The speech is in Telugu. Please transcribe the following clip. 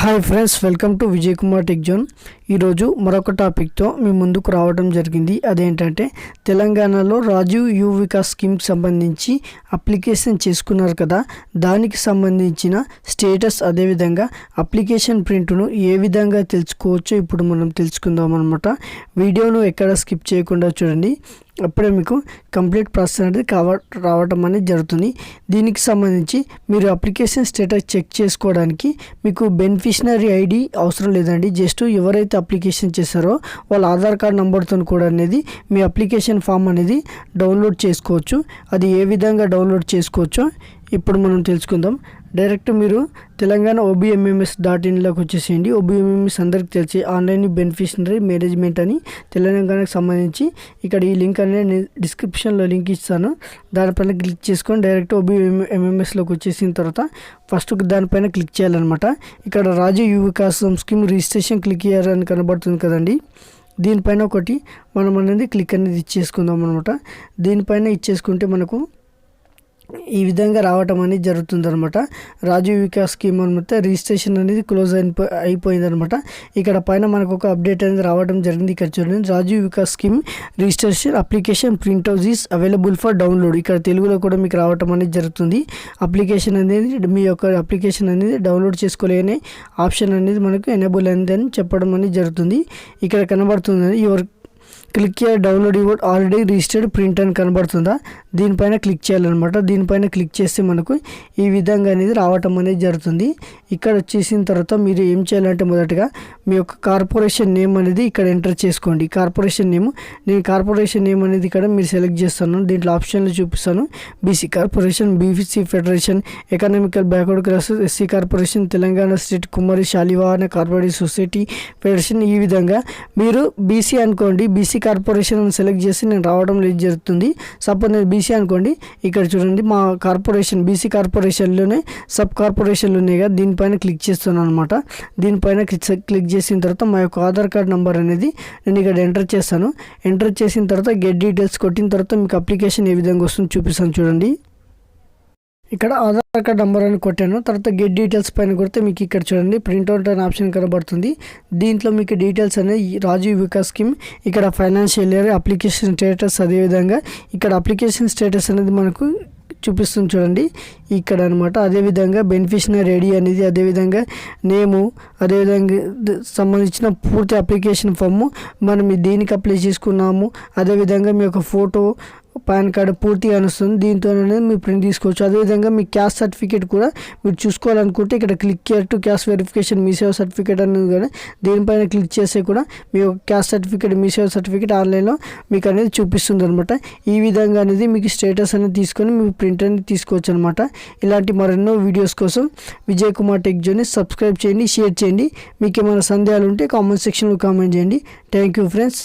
Hi friends welcome to Vijay Kumar tech zone ఈరోజు మరొక టాపిక్తో మీ ముందుకు రావడం జరిగింది. అదేంటంటే తెలంగాణలో రాజీవ్ యువ వికాస్ స్కీమ్కి సంబంధించి అప్లికేషన్ చేసుకున్నారు కదా. దానికి సంబంధించిన స్టేటస్ అదేవిధంగా అప్లికేషన్ ప్రింట్ను ఏ విధంగా తెలుసుకోవచ్చో ఇప్పుడు మనం తెలుసుకుందాం అనమాట వీడియోను ఎక్కడ స్కిప్ చేయకుండా చూడండి. అప్పుడే మీకు కంప్లీట్ ప్రాసెస్ అనేది కావ రావటం అనేది జరుగుతుంది. దీనికి సంబంధించి మీరు అప్లికేషన్ స్టేటస్ చెక్ చేసుకోవడానికి మీకు బెనిఫిషనరీ ఐడి అవసరం లేదండి. జస్ట్ ఎవరైతే అప్లికేషన్ చేశారో వాళ్ళ ఆధార్ కార్డ్ నెంబర్తో కూడా అనేది మీ అప్లికేషన్ ఫామ్ అనేది డౌన్లోడ్ చేసుకోవచ్చు. అది ఏ విధంగా డౌన్లోడ్ చేసుకోవచ్చో ఇప్పుడు మనం తెలుసుకుందాం. డైరెక్ట్ మీరు తెలంగాణ ఓబిఎంఎంఎస్ డాట్ ఇన్లోకి వచ్చేసేయండి. ఓబిఎంఎంఎస్ అందరికి తెలిసి ఆన్లైన్ బెనిఫిషనరీ మేనేజ్మెంట్ అని తెలంగాణకు సంబంధించి ఇక్కడ ఈ లింక్ అనేది నేను డిస్క్రిప్షన్లో లింక్ ఇస్తాను. దానిపైన క్లిక్ చేసుకొని డైరెక్ట్ ఓబిఎంఎంఎస్లోకి వచ్చేసిన తర్వాత ఫస్ట్ దానిపైన క్లిక్ చేయాలన్నమాట. ఇక్కడ రాజీవ్ యువ స్కీమ్ రిజిస్ట్రేషన్ క్లిక్ చేయాలని కనబడుతుంది కదండి. దీనిపైన ఒకటి మనం అనేది క్లిక్ అనేది ఇచ్చేసుకుందాం అనమాట దీనిపైన ఇచ్చేసుకుంటే మనకు ఈ విధంగా రావటం అనేది జరుగుతుందనమాట రాజీవ్ వికాస్ స్కీమ్ అనమాట రిజిస్ట్రేషన్ అనేది క్లోజ్ అయిపో అయిపోయిందనమాట ఇక్కడ పైన మనకు ఒక అప్డేట్ అనేది రావడం జరిగింది. ఇక్కడ చూడండి. Rajiv Vikas scheme registration application print out is available for download. ఇక్కడ తెలుగులో కూడా మీకు రావటం అనేది జరుగుతుంది. అప్లికేషన్ అనేది మీ యొక్క అప్లికేషన్ అనేది డౌన్లోడ్ చేసుకోలేని ఆప్షన్ అనేది మనకు ఎనేబుల్ అయింది అని చెప్పడం అనేది జరుగుతుంది. ఇక్కడ కనబడుతుంది యువర్ క్లిక్ చేయ download your already registered print అని కనబడుతుందా? దీనిపైన క్లిక్ చేయాలన్నమాట. దీనిపైన క్లిక్ చేస్తే మనకు ఈ విధంగా అనేది రావటం అనేది జరుగుతుంది. ఇక్కడ వచ్చేసిన తర్వాత మీరు ఏం చేయాలంటే మొదటగా మీ యొక్క కార్పొరేషన్ నేమ్ అనేది ఇక్కడ ఎంటర్ చేసుకోండి. కార్పొరేషన్ నేమ్ నేను కార్పొరేషన్ నేమ్ అనేది ఇక్కడ మీరు సెలెక్ట్ చేస్తాను. దీంట్లో ఆప్షన్లు చూపిస్తాను. BC corporation BC federation economical backward class SC corporation Telangana state Kumari Shalivahana corporate society federation ఈ విధంగా. మీరు బీసీ అనుకోండి. బీసీ కార్పొరేషన్ సెలెక్ట్ చేసి నేను రావడం లేదు జరుగుతుంది. సపోజ్ నేను బీసీ అనుకోండి. ఇక్కడ చూడండి మా కార్పొరేషన్ బీసీ కార్పొరేషన్లోనే సబ్ కార్పొరేషన్లు ఉన్నాయి కదా దీనిపైన క్లిక్ చేస్తున్నాను అనమాట దీనిపైన క్లిక్ చేసిన తర్వాత మా యొక్క ఆధార్ కార్డ్ నెంబర్ అనేది నేను ఇక్కడ ఎంటర్ చేస్తాను. ఎంటర్ చేసిన తర్వాత గెట్ డీటెయిల్స్ కొట్టిన తర్వాత మీకు అప్లికేషన్ ఏ విధంగా వస్తుందో చూపిస్తాను చూడండి. ఇక్కడ ఆధార్ కార్డ్ నెంబర్ అని కొట్టాను. తర్వాత గెట్ డీటెయిల్స్ పైన కొడితే మీకు ఇక్కడ చూడండి ప్రింట్అవుట్ అనే ఆప్షన్ కనబడుతుంది. దీంట్లో మీకు డీటెయిల్స్ అనేది రాజీవ్ వికాస్ స్కీమ్ ఇక్కడ ఫైనాన్షియల్ ఇయర్ అప్లికేషన్ స్టేటస్ అదేవిధంగా ఇక్కడ అప్లికేషన్ స్టేటస్ అనేది మనకు చూపిస్తుంది చూడండి ఇక్కడ అనమాట అదేవిధంగా బెనిఫిషనరీ ఐడి అనేది అదేవిధంగా నేము అదేవిధంగా సంబంధించిన పూర్తి అప్లికేషన్ ఫామ్ మనం దేనికి అప్లై చేసుకున్నాము. అదేవిధంగా మీ యొక్క ఫోటో పాన్ కార్డు పూర్తిగా వస్తుంది దీంతో అనేది మీరు ప్రింట్ తీసుకోవచ్చు. అదేవిధంగా మీ క్యాస్ట్ సర్టిఫికేట్ కూడా మీరు చూసుకోవాలనుకుంటే ఇక్కడ click care to caste verification MeeSeva certificate అనేది కానీ దీనిపైన క్లిక్ చేస్తే కూడా మీ క్యాస్ట్ సర్టిఫికేట్ మీ సేవ సర్టిఫికేట్ ఆన్లైన్లో మీకు అనేది చూపిస్తుంది అనమాట ఈ విధంగా అనేది మీకు స్టేటస్ అనేది తీసుకొని మీ ప్రింట్ అనేది తీసుకోవచ్చు అనమాట ఇలాంటి మరెన్నో వీడియోస్ కోసం విజయ్ కుమార్ టెక్ జోని సబ్స్క్రైబ్ చేయండి షేర్ చేయండి. మీకు ఏమైనా సందేహాలు ఉంటే కామెంట్ సెక్షన్లో కామెంట్ చేయండి. Thank you friends.